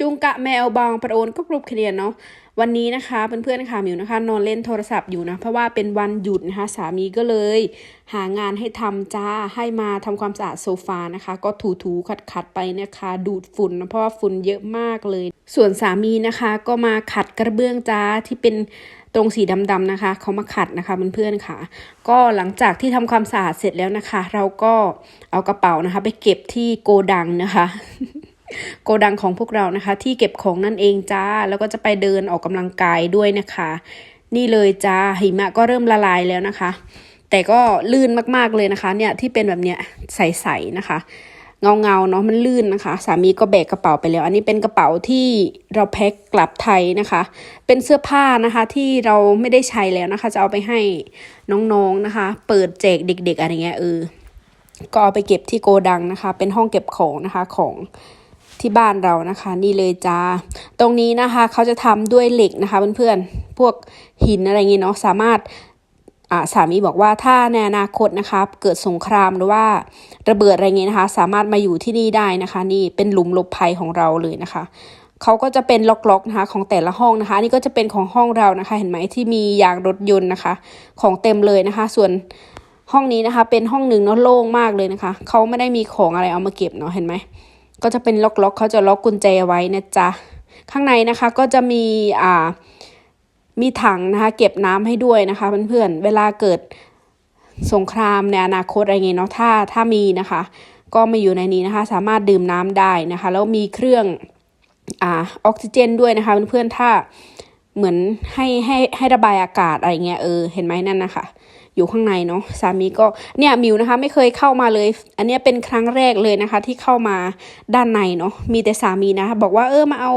จุงกะแมวบองประโอนก็กรุบเคลียนเนาะวันนี้นะคะเพื่อนๆค่ะมิวนะคะ นอนเล่นโทรศัพท์อยู่นะเพราะว่าเป็นวันหยุดนะคะสามีก็เลย หางานให้ทำจ้าให้มาทำความสะอาดโซฟานะคะ ก็ถูๆขัดๆไปนะคะ ดูดฝุ่นนะเพราะว่าฝุ่นเยอะมากเลย ส่วนสามีนะคะก็มาขัดกระเบื้องจ้าที่เป็นตรงสีดำๆนะคะเขามาขัดนะคะเพื่อนๆค่ะ ก็หลังจากที่ทำความสะอาดเสร็จแล้วนะคะ เราก็เอากระเป๋านะคะ ไปเก็บที่โกดังนะคะ โกดังของพวกเรานะคะ ที่เก็บของนั่นเองจ้า แล้วก็จะไปเดินออกกำลังกายด้วยนะคะ นี่เลยจ้าหิมะก็เริ่มละลายแล้วนะคะ แต่ก็ลื่นมากๆเลยนะคะเนี่ยที่เป็นแบบเนี้ยใสๆนะคะเงาเงาๆเนาะมันลื่นนะคะ สามีก็แบกกระเป๋าไปแล้ว อันนี้เป็นกระเป๋าที่เราแพ็คกลับไทยนะคะ เป็นเสื้อผ้านะคะที่เราไม่ได้ใช้แล้วนะคะ จะเอาไปให้น้องๆนะคะ เปิดแจกเด็ก ๆ อะไรเงี้ยเออก็เอาไปเก็บที่โกดังนะคะ เป็นห้องเก็บของนะคะของ ที่บ้านเรานะคะ นี่เลยจ้า ตรงนี้นะคะเขาจะทำด้วยเหล็กนะคะเพื่อนๆ พวกหินอะไรเงี้เนาะสามารถอ่าสามีบอกว่าถ้าในอนาคตนะคะเกิดสงครามหรือว่าระเบิดอะไรเงี้ยนะคะ สามารถมาอยู่ที่นี่ได้นะคะ นี่เป็นหลุมหลบภัยของเราเลยนะคะเขาก็จะเป็นล็อกๆนะคะของแต่ละห้องนะคะนี่ก็จะเป็นของห้องเรานะคะ เห็นไหมที่มียางรถยนต์นะคะ ของเต็มเลยนะคะ ส่วนห้องนี้นะคะ เป็นห้องหนึ่งเนาะโล่งมากเลยนะคะเขาไม่ได้มีของอะไรเอามาเก็บเนาะเห็นไหม ก็จะเป็นล็อกๆเขาจะล็อกกุญแจไว้นะจ๊ะข้างในนะคะก็จะมีอ่ามีถังนะคะ เก็บน้ำให้ด้วยนะคะเพื่อนๆเวลาเกิดสงครามในอนาคตอะไรเงี้ยเนาะถ้าถ้ามีนะคะ ก็มาอยู่ในนี้นะคะ สามารถดื่มน้ำได้นะคะ แล้วมีเครื่องอ่าออกซิเจนด้วยนะคะเพื่อนๆถ้าเหมือนให้ให้ให้ระบายอากาศอะไรเงี้ยเออเห็นไหมนั่นนะคะ อยู่ข้างในเนาะสามีก็เนี่ยมิวนะคะไม่เคยเข้ามาเลย อันนี้เป็นครั้งแรกเลยนะคะ ที่เข้ามาด้านในเนาะมีแต่สามีนะคะบอกว่าเออมาเอา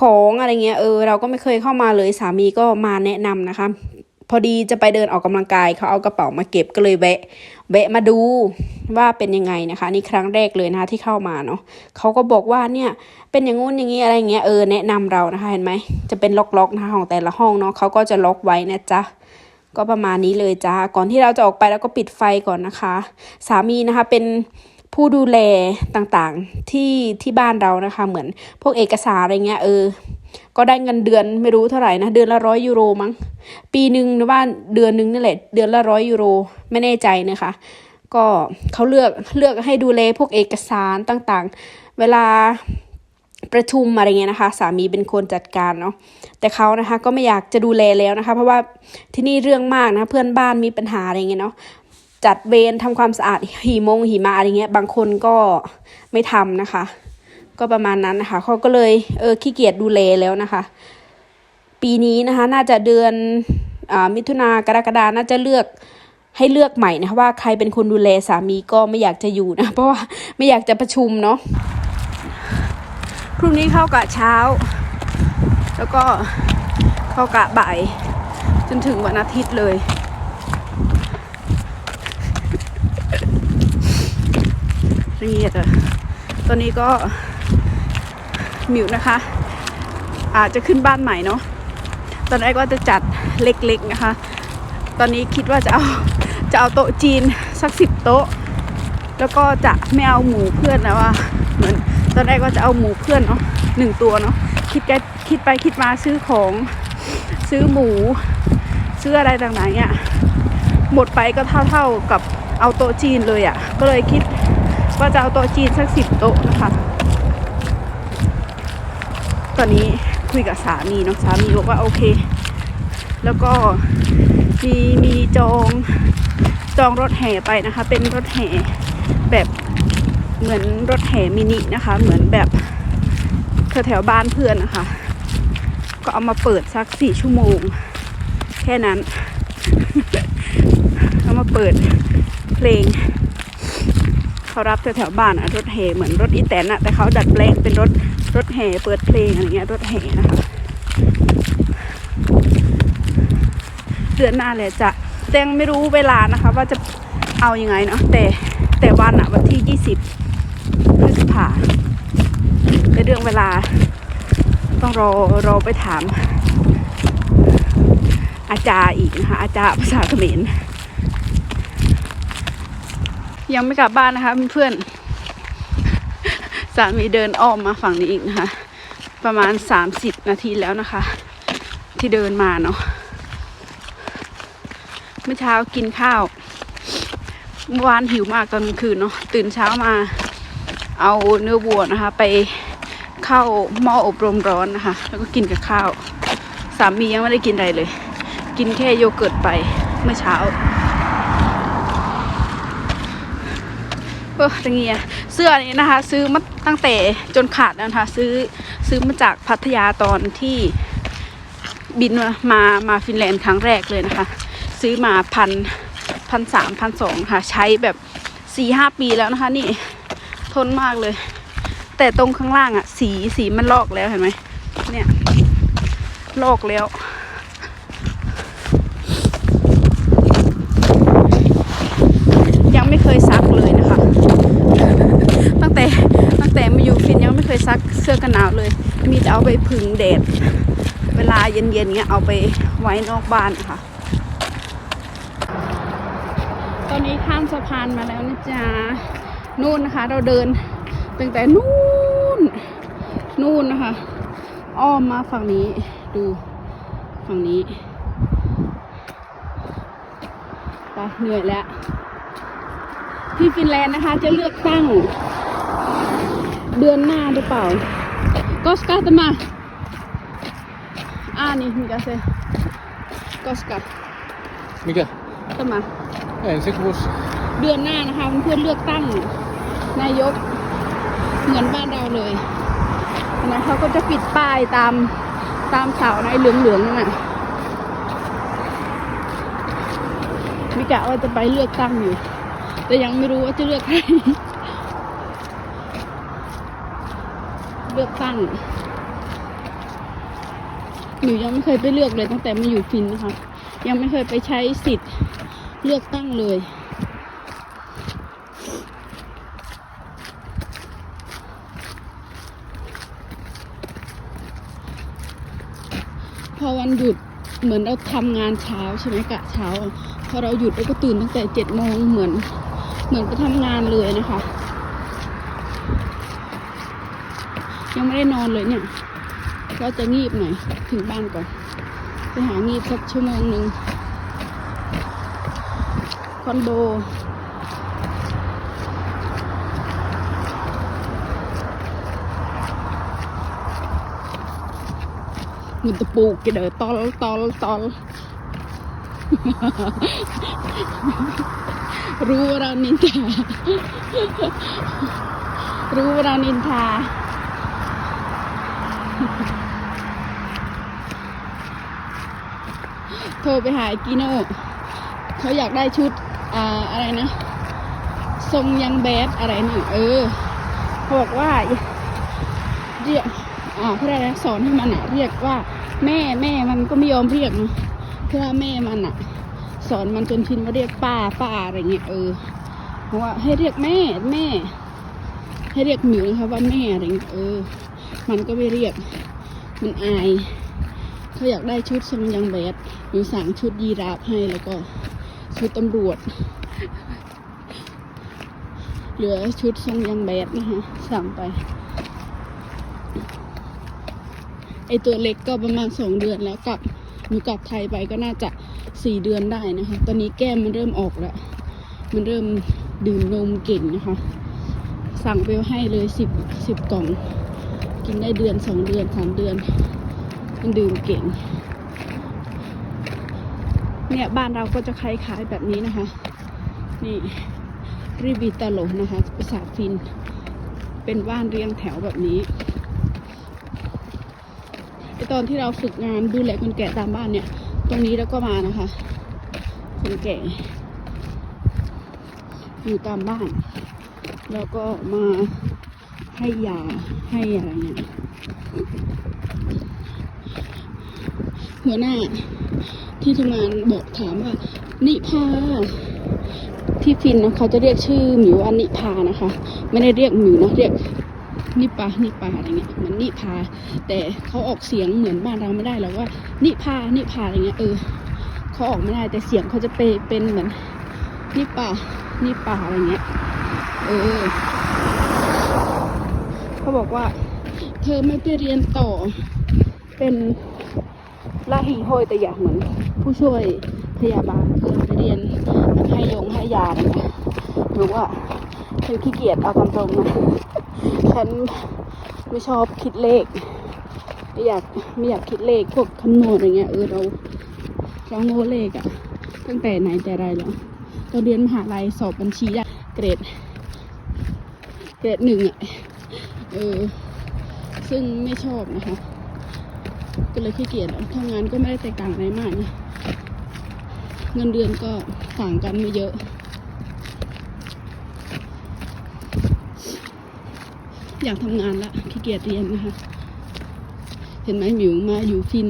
ของอะไรเงี้ยเออเราก็ไม่เคยเข้ามาเลยสามีก็มาแนะนำนะคะ พอดีจะไปเดินออกกำลังกายเขาเอากระเป๋ามาเก็บก็เลยแวะแวะมาดูว่าเป็นยังไงนะคะนี่ครั้งแรกเลยนะคะที่เข้ามาเนาะเขาก็บอกว่าเนี่ยเป็นอย่างงู้นอย่างนี้อะไรเงี้ยเออแนะนำเรานะคะเห็นไหมจะเป็นล็อกๆนะคะของแต่ละห้องเนาะเขาก็จะล็อกไว้นะจ๊ะ ก็ประมาณนี้เลยจ้าก่อนที่เราจะออกไปแล้วก็ปิดไฟก่อนนะคะ สามีนะคะเป็นผู้ดูแลต่างๆที่ที่บ้านเรานะคะ เหมือนพวกเอกสารอะไรเงี้ยเออ ก็ได้เงินเดือนไม่รู้เท่าไหร่นะเดือนละร้อยยูโรมั้งปีหนึ่งหรือว่าเดือนหนึ่งนี่แหละเดือนละร้อยยูโรไม่แน่ใจนะคะ ก็เขาเลือกเลือกให้ดูแลพวกเอกสารต่างๆ เวลา ประชุมอะไรเงี้ยนะคะ สามีเป็นคนจัดการเนาะแต่เขานะคะก็ไม่อยากจะดูแลแล้วนะคะ เพราะว่าที่นี่เรื่องมากนะเพื่อนบ้านมีปัญหาอะไรเงี้ยเนาะจัดเวรทำความสะอาดหิมงหิมะอะไรเงี้ย บางคนก็ไม่ทำนะคะ ก็ประมาณนั้นนะคะเขาก็เลยเออขี้เกียจดูแลแล้วนะคะ ปีนี้นะคะ น่าจะเดือนอมิถุนากรกฎาน่าจะเลือกให้เลือกใหม่นะคะว่าใครเป็นคนดูแลสามีก็ไม่อยากจะอยู่นะ เพราะว่าไม่อยากจะประชุมเนาะ พรุ่งนี้เข้ากะเช้า แล้วก็เข้ากะบ่าย จนถึงวันอาทิตย์เลยนี่อะตอนนี้ก็มิวนะคะ อาจจะขึ้นบ้านใหม่เนาะตอนแรกก็จะจัดเล็กๆนะคะ ตอนนี้คิดว่าจะเอาจะเอาโต๊ะจีนสักสิบโต๊ะ แล้วก็จะไม่เอาหมูเพื่อนนะว่าเหมือน ตอนแรกก็จะเอาหมูเพื่อนเนาะหนึ่งตัวเนาะคิดไปคิดไปคิดมาซื้อของซื้อหมู ซื้ออะไรต่างๆเนี่ยหมดไปก็เท่าๆกับเอาโต๊ะจีนเลยอะ่ะ ก็เลยคิดว่าจะเอาโต๊ะจีนสักสิบโต๊ะนะคะตอนนี้คุยกับสามีเนาะสามีบอกว่าโอเค แล้วก็มีมีจองจองรถแห่ไปนะคะ เป็นรถแห่แบบ เหมือนรถแห่มินินะคะ เหมือนแบบแถวแถวๆบ้านเพื่อนนะคะ ก็เอามาเปิดสักสี่ชั่วโมง แค่นั้น เอามาเปิดเพลง เขารับแถวๆบ้านอะรถแห่เหมือนรถอีแตนอะแต่เขาดัดแปลงเป็นรถรถแห่เปิดเพลงอะไรเงี้ยรถแห่นะคะเดือนหน้าเลยจะแต่ยังไม่รู้เวลานะคะ ว่าจะเอาอยัางไงเนาะแต่แต่วันอะวันที่ยี่สิบพฤษภาใน เวลา ต้องรอรอไปถาม อาจารย์อีกนะคะ อาจารย์ภาษาเขมรยังไม่กลับบ้านนะคะเพื่อนสามีเดินอ้อมมาฝั่งนี้อีกนะคะ ประมาณ 30 นาทีแล้วนะคะ ที่เดินมาเนาะเมื่อเช้ากินข้าวเมื่อวานหิวมากตอนกลางคืนเนาะตื่นเช้ามาเอาเนื้อวัวนะคะ ไป เข้าหม้ออบรมร้อนนะคะ แล้วก็กินกับข้าว สามียังไม่ได้กินอะไรเลย กินแค่โยเกิร์ตไปเมื่อเช้าเออตะเงียเสื้อนี้นะคะ ซื้อมาตั้งแต่จนขาดแล้วนะคะ ซื้อซื้อมาจากพัทยาตอนที่บินมามามาฟินแลนด์ครั้งแรกเลยนะคะ ซื้อมาพันพันสามพันสองค่ะ ใช้แบบสี่ห้าปีแล้วนะคะ นี่ทนมากเลย แต่ตรงข้างล่างอะสีสีมันลอกแล้วเห็นไหมเนี่ย ลอกแล้ว ยังไม่เคยซักเลยนะคะ ตั้งแต่ตั้งแต่มาอยู่ฟินยังไม่เคยซักเสื้อกันหนาวเลย มีแต่เอาไปผึ่งแดด เวลาเย็นๆเงี้ยเอาไปไว้นอกบ้านค่ะตอนนี้ข้ามสะพานมาแล้วนะจ๊ะ นู่นนะคะ เราเดิน ตั้งแต่นู่นนู่นนะคะ อ้อมมาฝั่งนี้ดูฝั่งนี้ไปเหนื่อยแล้ว ที่ฟินแลนด์นะคะ จะเลือกตั้ง เดือนหน้าหรือเปล่า ก็สกาตมาอ่านี่มีกาเซก็สกา Mikä? ตมา Ensi kuussa. เดือนหน้านะคะเพื่อนๆเลือกตั้งนายก เหมือนบ้านเราเลยนะเขาก็จะปิดป้ายตามตามเสาในเหลืองๆนั่นน่ะมิกะว่าจะไปเลือกตั้งอยู่ แต่ยังไม่รู้ว่าจะเลือกใครเลือกตั้งหนูยังไม่เคยไปเลือกเลยตั้งแต่มาอยู่ฟินนะคะ ยังไม่เคยไปใช้สิทธิ์เลือกตั้งเลย วันหยุดเหมือนเราทำงานเช้าใช่ไหมกะเช้า พอเราหยุดเราก็ตื่นตั้งแต่เจ็ดโมงเหมือน เหมือนไปทำงานเลยนะคะ ยังไม่ได้นอนเลยเนี่ย ก็จะงีบหน่อยถึงบ้านก่อนไปหางีบสักชั่วโมงหนึ่งคอนโด มันตะปูกระเดอตอลตอลตอลรู้ว่าเรานินทา รู้ว่าเรานินทา โทรไปหากิโน่เขาอยากได้ชุดอ่าอะไรนะ ทรงยังแบดอะไรนี่ เออเขาบอกว่าเรียก อ่าเขาเรียกอะไรสอนให้มันอะเรียกว่า แม่แม่มันก็ไม่ยอมเรียกเนอะเพราะว่าแม่มันอะสอนมันจนชินว่าเรียกป้าป้าอะไรเงี้ยเออเพราะว่าให้เรียกแม่แม่ ให้เรียกหมิวนะคะว่าแม่อะไรเงี้ยเออ มันก็ไม่เรียก มันอายเขาอยากได้ชุดทรงยังแบดหนูสั่งชุดยีราฟให้แล้วก็ชุดตำรวจ เหลือชุดทรงยังแบดนะคะสั่งไป ไอตัวเล็กก็ประมาณสองเดือนแล้วกลับหนูกลับไทยไปก็น่าจะสี่เดือนได้นะคะ ตอนนี้แก้มมันเริ่มออกแล้ว มันเริ่มดื่มนมเก่งนะคะ สั่งไปให้เลยสิบสิบกล่อง กินได้เดือนสองเดือนสามเดือน มันดื่มเก่ง เนี่ยบ้านเราก็จะคล้ายๆแบบนี้นะคะ นี่รีบิตาโลนะคะภาษาฟิน เป็นบ้านเรียงแถวแบบนี้ ตอนที่เราฝึกงานดูแลคนแก่ตามบ้านเนี่ย ตรงนี้แล้วก็มานะคะ คนแก่ อยู่ตามบ้าน แล้วก็มาให้ยาให้อะไรเนี่ยหัวหน้าที่ทำงานบอกถามว่า นิพาที่ฟินนะเขาจะเรียกชื่อหมิวว่านิพานะคะ ไม่ได้เรียกหมิวนะเรียก นิปานิปาอะไรเงี้ยเหมือนนิพา แต่เขาออกเสียงเหมือนบ้านเราไม่ได้หรอกว่า นิพานิพาอะไรเงี้ยเออเขาออกไม่ได้แต่เสียงเขาจะไปเป็นเหมือนนิปานิปาอะไรเงี้ยเออเขาบอกว่า เธอไม่ไปเรียนต่อ เป็นลาหีโฮยแต่อยากเหมือน ผู้ช่วยพยาบาลเพื่อไปเรียนให้ยงให้ยานะคะหรือว่าฉันขี้เกียจเอาตามตรงนะ ฉันไม่ชอบคิดเลข ไม่อยากไม่อยากคิดเลขพวกคำนวณอะไรเงี้ยเออเราเราโง่เลขอะตั้งแต่ไหนแต่ไรแล้วตอนเรียนมหาลัยสอบบัญชีได้เกรด เกรดหนึ่งอะเออซึ่งไม่ชอบนะคะ ก็เลยขี้เกียจทำงานก็ไม่ได้แตกต่างอะไรมาก เงินเดือนก็ต่างกันไม่เยอะ อยากทำงานละขี้เกียจเรียนนะคะ เห็นไหมหมิวมาอยู่ฟิน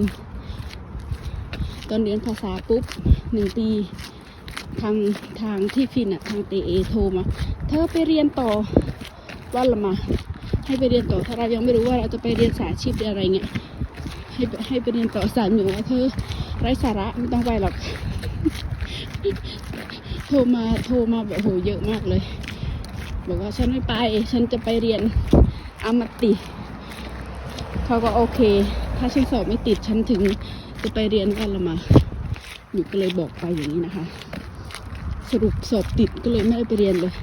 ตอนเรียนภาษาปุ๊บหนึ่งปีทางทางที่ฟินอะทางเตเอโทรมา เธอไปเรียนต่อวันละมา ให้ไปเรียนต่อถ้าเรายังไม่รู้ว่าเราจะไปเรียนสายอาชีพอะไรเงี้ยให้ให้ไปเรียนต่อสายหมิวว่าเธอไร้สาระไม่ต้องไปหรอก โทรมาโทรมาแบบโหเยอะมากเลย บอกว่าฉันไม่ไป ฉันจะไปเรียนอมติเขาก็โอเค ถ้าฉันสอบไม่ติดฉันถึงจะไปเรียนวันละมาหนูก็เลยบอกไปอย่างนี้นะคะ สรุปสอบติดก็เลยไม่ได้ไปเรียนเลย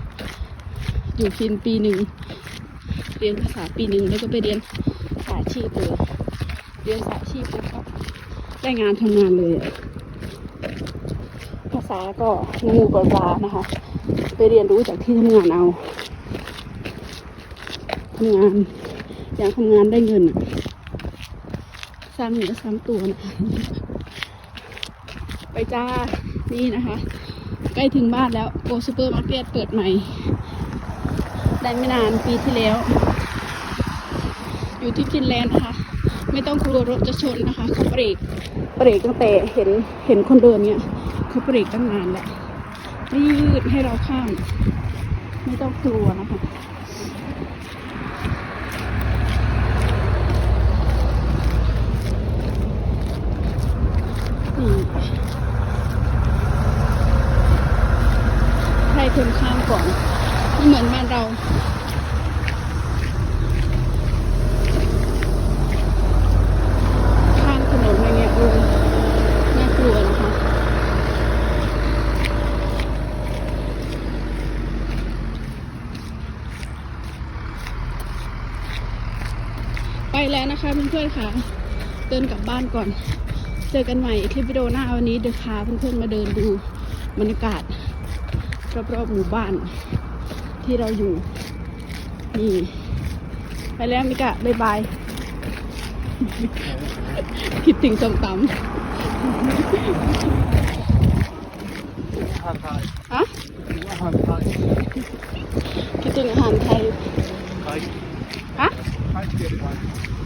อยู่ฟินปีหนึ่งเรียนภาษาปีหนึ่งแล้วก็ไปเรียนสายชีพเลยเรียนสายชีพแล้วก็ได้งานทำงานเลย ภาษาก็งูปลานะคะ ไปเรียนรู้จากที่ทำงานเอาทำงาน อยากทำงานได้เงินอะสร้างเนื้อสร้างตัวนะคะไปจ้า นี่นะคะ ใกล้ถึงบ้านแล้วโกซูเปอร์มาร์เก็ตเปิดใหม่ ได้ไม่นานปีที่แล้ว อยู่ที่ฟินแลนด์นะคะ ไม่ต้องกลัวรถจะชนนะคะเขาเบรกเบรกตั้งแต่เห็นเห็นคนเดินเนี่ยเขาเบรกตั้งนานแล้ว ยืดให้เราข้าม ไม่ต้องกลัวนะคะให้คนข้ามก่อนไม่เหมือนบ้านเรา ข้ามถนนอย่างเงี้ยเออน่ากลัวนะคะ ไป แล้วนะคะเพื่อนๆค่ะ เดินกลับบ้านก่อน เจอกันใหม่คลิปวิดีโอหน้าวันนี้เดี๋ยวพาเพื่อนๆมาเดินดูบรรยากาศรอบๆหมู่บ้านที่เราอยู่นี่ไปแล้วมิกะบ๊ายบาย คิดถึงส้มตำอะคิดถึงอาหารไทยอะ Thai spelar man. มิกาซินาเมด Ah, เป็ดปะ Kakao mu. ฮะ Kakao ข้าว